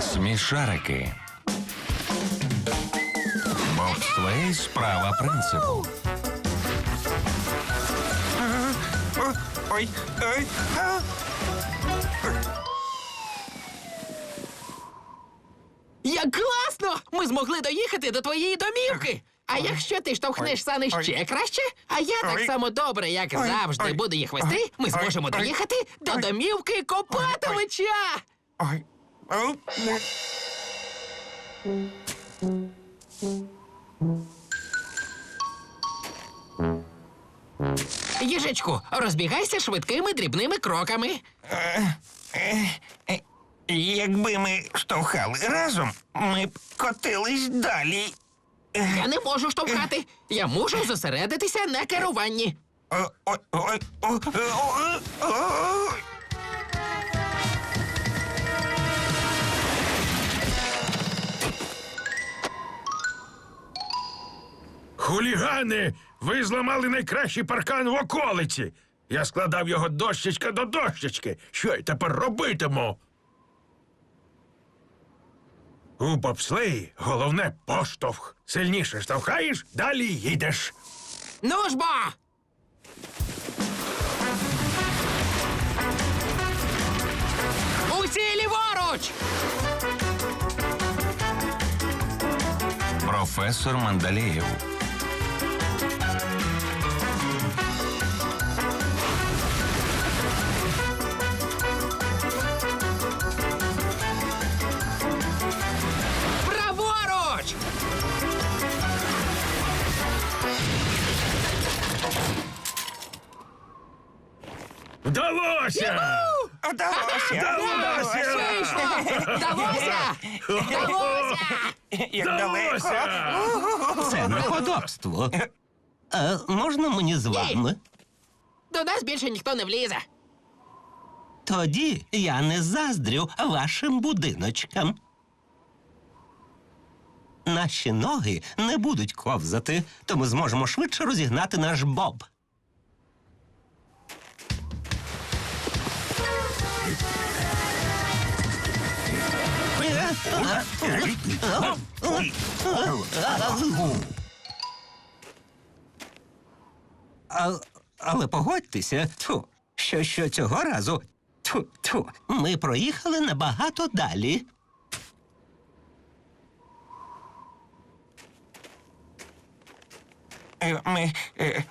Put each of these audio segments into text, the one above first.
Смішарики. Бобслей – справа принципу. Ой, ой! Як класно! Ми змогли доїхати до твоєї домівки. А якщо ти штовхнеш сани ще краще, а я так само добре, як завжди, буду їх вести, ми зможемо доїхати до домівки Копатовича. Їжечку, розбігайся швидкими дрібними кроками. Е, Якби ми штовхали разом, ми б котились далі. Я не можу штовхати. Я мушу зосередитися на керуванні. О, о. Хулігани! Ви зламали найкращий паркан в околиці. Я складав його дощечка до дощечки. Що я тепер робитиму? У бобслеї головне поштовх. Сильніше штовхаєш, далі їдеш. Ну ж бо! Усі ліворуч! Професор Мандалеєв. Вдалося! Вдалося! Вдалося! Вдалося! Вдалося! Як далеко. Вдалося! Це неподобство. А можна мені з вами? До нас більше ніхто не влізе. Тоді я не заздрю вашим будиночкам. Наші ноги не будуть ковзати, то ми зможемо швидше розігнати наш боб. А, але погодьтеся, тьфу, що, що цього разу тьфу, тьфу, ми проїхали набагато далі. Ми е,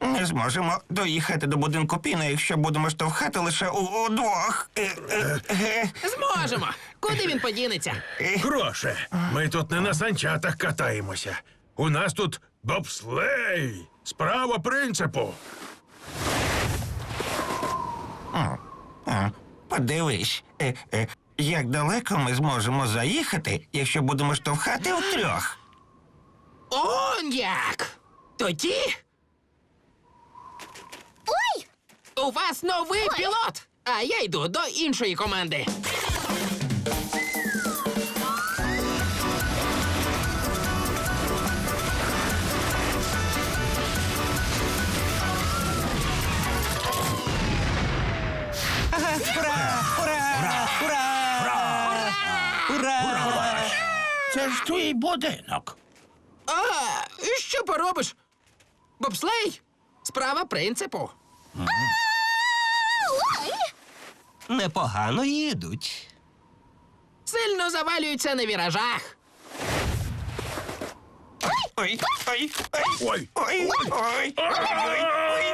не зможемо доїхати до будинку Піна, якщо будемо штовхати лише у- удвох. Е, е, е. Зможемо. Куди він подінеться? Гроше, ми тут не на санчатах катаємося. У нас тут бобслей. Справа принципу. Подивись, е, е, як далеко ми зможемо заїхати, якщо будемо штовхати втрьох. Он як! Тоді. Ой! У вас новий пілот! А я йду до іншої команди. Ура! Ура! Ура! Ура! Це ж твій будинок. А, що поробиш? Бобслей? Справа принципу. Непогано їдуть. Сильно завалюються на віражах. Ой, ой, ой, Ой. ой, ой, ой, ой.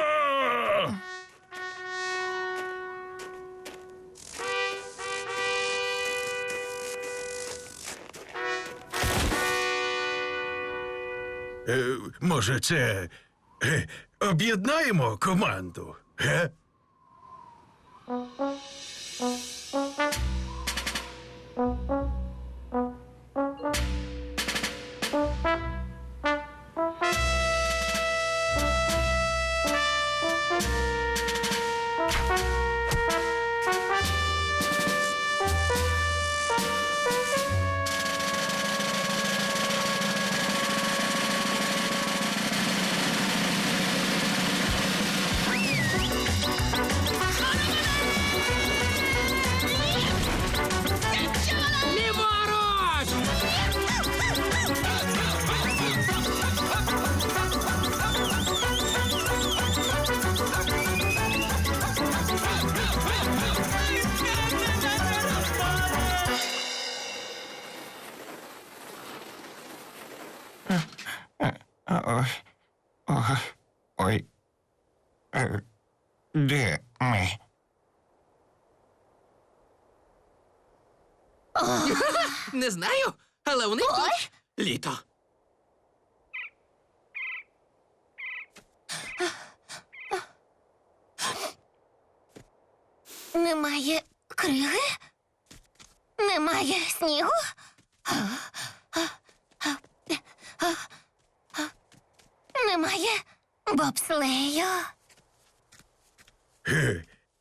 Е, може, це Е, об'єднаємо команду. Ге? Де ми? Не знаю, але у них тут літо. Немає криги? Немає снігу? Немає бобслею?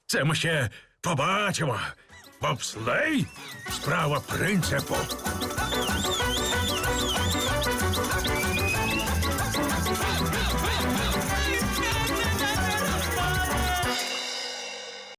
Це ми ще побачимо. Бобслей справа принципу.